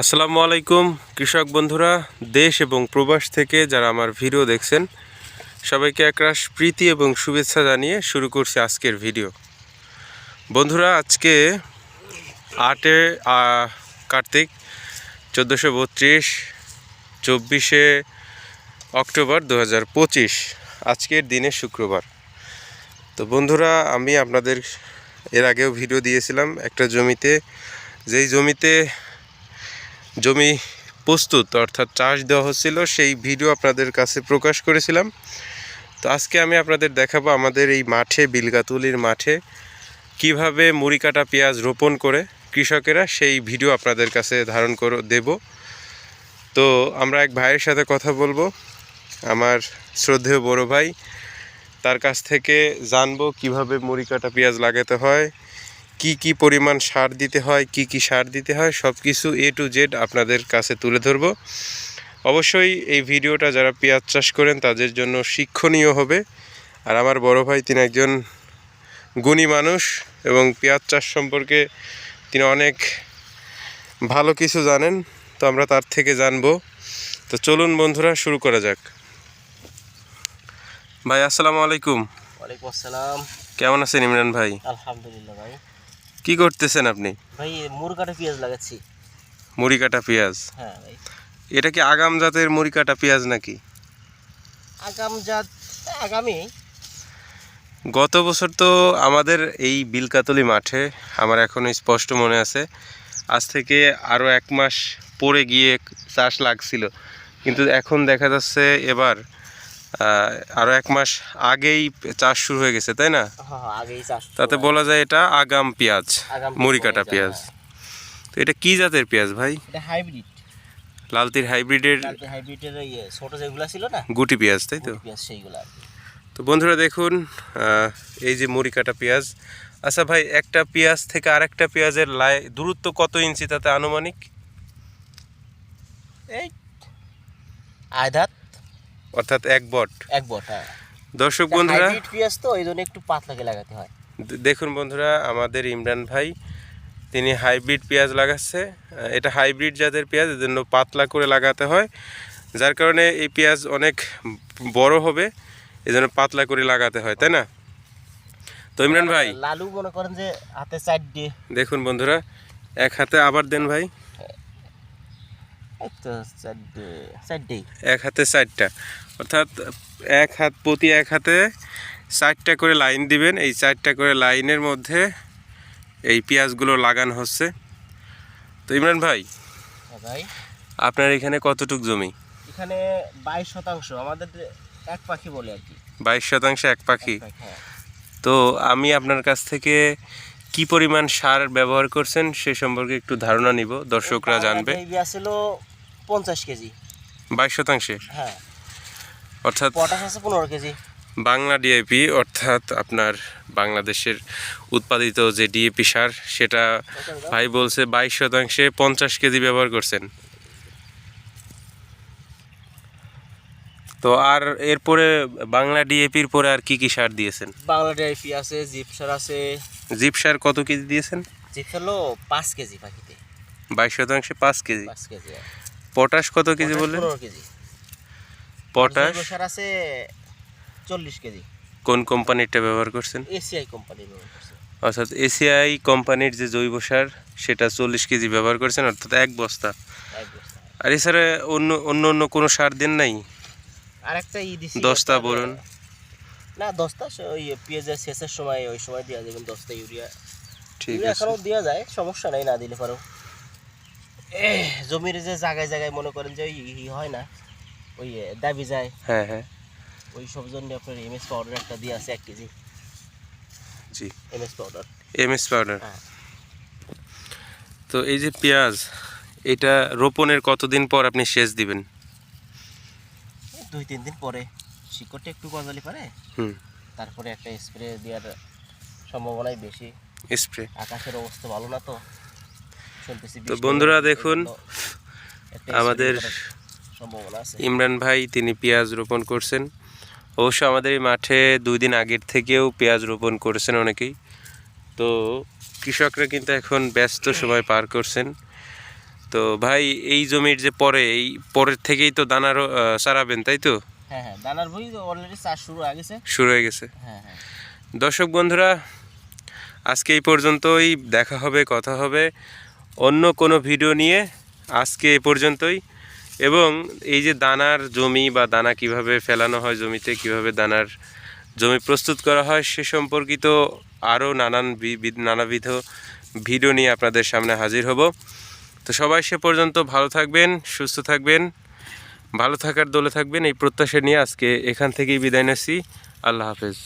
আসসালামু আলাইকুম, কৃষক বন্ধুরা, দেশ এবং প্রবাস থেকে যারা আমার ভিডিও দেখছেন, সবাইকে একরাশ প্রীতি এবং শুভেচ্ছা জানিয়ে শুরু করছি আজকের ভিডিও। বন্ধুরা, আজকে আটে কার্তিক, চোদ্দোশো বত্রিশ, চব্বিশে অক্টোবর দু হাজার পঁচিশ, আজকের দিনে শুক্রবার। তো বন্ধুরা, আমি আপনাদের এর আগেও ভিডিও দিয়েছিলাম, একটা জমিতে, যেই জমিতে জমি প্রস্তুত, অর্থাৎ চাষ দেওয়া হচ্ছিল, সেই ভিডিও আপনাদের কাছে প্রকাশ করেছিলাম। তো আজকে আমি আপনাদের দেখাবো আমাদের এই মাঠে, বিলগাতুলির মাঠে, কীভাবে মুড়ি কাটা পেঁয়াজ রোপণ করে কৃষকেরা, সেই ভিডিও আপনাদের কাছে ধারণ করে দেব। তো আমরা এক ভাইয়ের সাথে কথা বলব, আমার শ্রদ্ধেয় বড় ভাই। তার কাছ থেকে জানব কীভাবে মুড়ি কাটা পেঁয়াজ লাগাতে হয় কি কি পরিমাণ সার দিতে হয় কি কি সার দিতে হয় সব কিছু এ টু জেড আপনাদের কাছে তুলে ধরব। অবশ্যই এই ভিডিওটা যারা পেঁয়াজ চাষ করেন তাদের জন্য শিক্ষণীয় হবে। আর আমার বড় ভাই তিনি একজন গুণী মানুষ এবং পেঁয়াজ চাষ সম্পর্কে তিনি অনেক ভালো কিছু জানেন তো আমরা তার থেকে জানব। তো চলুন বন্ধুরা শুরু করা যাক। ভাই আসসালামু আলাইকুম। ওয়ালাইকুম আসসালাম। কেমন আছেন ইমরান ভাই? আলহামদুলিল্লাহ ভাই। কি করতেছেন আপনি? ভাই মুরগাটা পেঁয়াজ লাগাচ্ছি। মুড়ি কাটা পেঁয়াজ? হ্যাঁ ভাই। এটা কি আগাম জাতের মুড়ি কাটা পেঁয়াজ নাকি? আগাম জাত আগামী। গত বছর তো আমাদের এই বিলকাতলি মাঠে আমার এখনও স্পষ্ট মনে আছে আজ থেকে আরও এক মাস পরে গিয়ে চাষ লাগছিল। কিন্তু এখন দেখা যাচ্ছে এবার আরও এক মাস আগেই চাষ শুরু হয়ে গেছে তাই না? হ্যাঁ হ্যাঁ, তাতে বলা যায় এটা আগাম পেঁয়াজ আগাম মুড়ি কাটা পেঁয়াজ। তো এটা কি জাতের পেঁয়াজ ভাই? হাইব্রিড। লালতির হাইব্রিডের হাইব্রিডের ছোট যেগুলো ছিল না? গুটি পেঁয়াজ তাই তো? সেইগুলো তো বন্ধুরা দেখুন এই যে মুড়ি কাটা পেঁয়াজ। আচ্ছা ভাই একটা পেঁয়াজ থেকে আরেকটা পেঁয়াজের লাই দূরত্ব কত ইঞ্চি তাতে আনুমানিক? এই আধাত অর্থাৎ এক বট। এক বট হ্যাঁ। দর্শক বন্ধুরা পেঁয়াজ তো? এই জন্য একটু পাতলাকে লাগাতে হয়। দেখুন বন্ধুরা আমাদের ইমরান ভাই তিনি হাইব্রিড পেঁয়াজ লাগাচ্ছে। এটা হাইব্রিড জাতের পেঁয়াজ এর জন্য পাতলা করে লাগাতে হয়। যার কারণে এই পেঁয়াজ অনেক বড় হবে এজন্য পাতলা করে লাগাতে হয় তাই না? তো ইমরান ভাই লালু মনে করেন যে হাতে সাইড দিয়ে। দেখুন বন্ধুরা এক হাতে আবার দেন ভাই এই তো সাইড সাইড দিয়ে এক হাতে চারটা। অর্থাৎ এক হাত প্রতি এক হাতে চারটা করে লাইন দিবেন। এই চারটা করে লাইনের মধ্যে এই পেঁয়াজগুলো লাগানো হচ্ছে। তো ইমরান ভাই হ্যাঁ ভাই। আপনার এখানে কতটুক জমি? এখানে বাইশ শতাংশ আমাদের এক পাখি বলে আর কি। বাইশ শতাংশ এক পাখি। হ্যাঁ। তো আমি আপনার কাছ থেকে কি পরিমাণ সার ব্যবহার করছেন সে সম্পর্কে একটু ধারণা নিব দর্শকরা জানবে। আসছিল পঞ্চাশ কেজি। বাইশ শতাংশে? হ্যাঁ। অর্থাৎ পটাশ আছে পনেরো কেজি। বাংলা ডিএপি অর্থাৎ আপনার বাংলাদেশের উৎপাদিত যে ডিএপি সার সেটা ভাই বলছে বাইশ শতাংশে পঞ্চাশ কেজি ব্যবহার করছেন। তো আর এরপরে বাংলা ডিএপির পরে আর কি কি সার দিয়েছেন? বাংলা ডাইপি আছে জিপ সার আছে। জিপ সার কত কেজি দিয়েছেন? জিপসার হলো পাঁচ কেজি পাখিতে। বাইশ শতাংশে পাঁচ কেজি। পাঁচ কেজি পটাশ কত কেজি বললেন? কেজি। পটাশ? সার আছে চল্লিশ কেজি। কোন কোম্পানিরটা ব্যবহার করছেন? এসিআই কোম্পানি ব্যবহার অর্থাৎ এসিআই কোম্পানির যে জৈব সার সেটা চল্লিশ কেজি ব্যবহার করছেন অর্থাৎ এক বস্তা। আর এছাড়া অন্য অন্য অন্য কোনো সার দেন নাই? আর একটা ই দিছি দশটা বলুন। না দশটা ওই পেঁয়াজের শেষের সময় ওই সময় দেওয়া যাবেন দশটা ইউরিয়া। ঠিক আছে। এখনও দেওয়া যায় সমস্যা নাই না দিলে পারো জমির যে জায়গায় জায়গায় মনে করেন যে ওই ই হয় না ওই দাবি যায়। হ্যাঁ হ্যাঁ। ওই সব জন্য আপনার এমএস পাউডার একটা দিয়ে আছে এক কেজি। জি। MS powder MS powder. তো এই যে পেঁয়াজ এটা রোপণের কতদিন পর আপনি সেচ দিবেন? দুই তিন দিন পরে। শিকড়টা একটু গজালি পারে। হুম। তারপরে একটা স্প্রে দেওয়ার সম্ভাবনাই বেশি। স্প্রে আকাশের অবস্থা ভালো না তো। তো বন্ধুরা দেখুন, আমাদের ইমরান ভাই তিনি পেঁয়াজ রোপণ করছেন। অবশ্য আমাদের এই মাঠে দুই দিন আগের থেকেও পেঁয়াজ রোপণ করেছেন অনেকেই। তো কৃষকরা কিন্তু এখন ব্যস্ত সময় পার করছেন। তো ভাই এই জমির যে পরে এই পরের থেকেই তো দানারও সারাবেন তাই তো? হ্যাঁ হ্যাঁ দানার বই অলরেডি চাষ শুরু হয়ে গেছে। শুরু হয়ে গেছে। হ্যাঁ হ্যাঁ। দর্শক বন্ধুরা আজকে এই পর্যন্তই। দেখা হবে কথা হবে। অন্য কোনো ভিডিও নিয়ে আজকে এ পর্যন্তই। এবং এই যে দানার জমি বা দানা কীভাবে ফেলানো হয়, জমিতে কীভাবে দানার জমি প্রস্তুত করা হয়, সে সম্পর্কিত আরও নানান নানাবিধ ভিডিও নিয়ে আপনাদের সামনে হাজির হব। তো সবাই সে পর্যন্ত ভালো থাকবেন, সুস্থ থাকবেন, ভালো থাকার দলে থাকবেন। এই প্রত্যাশা নিয়ে আজকে এখান থেকেই বিদায় নিচ্ছি। আল্লাহ হাফেজ।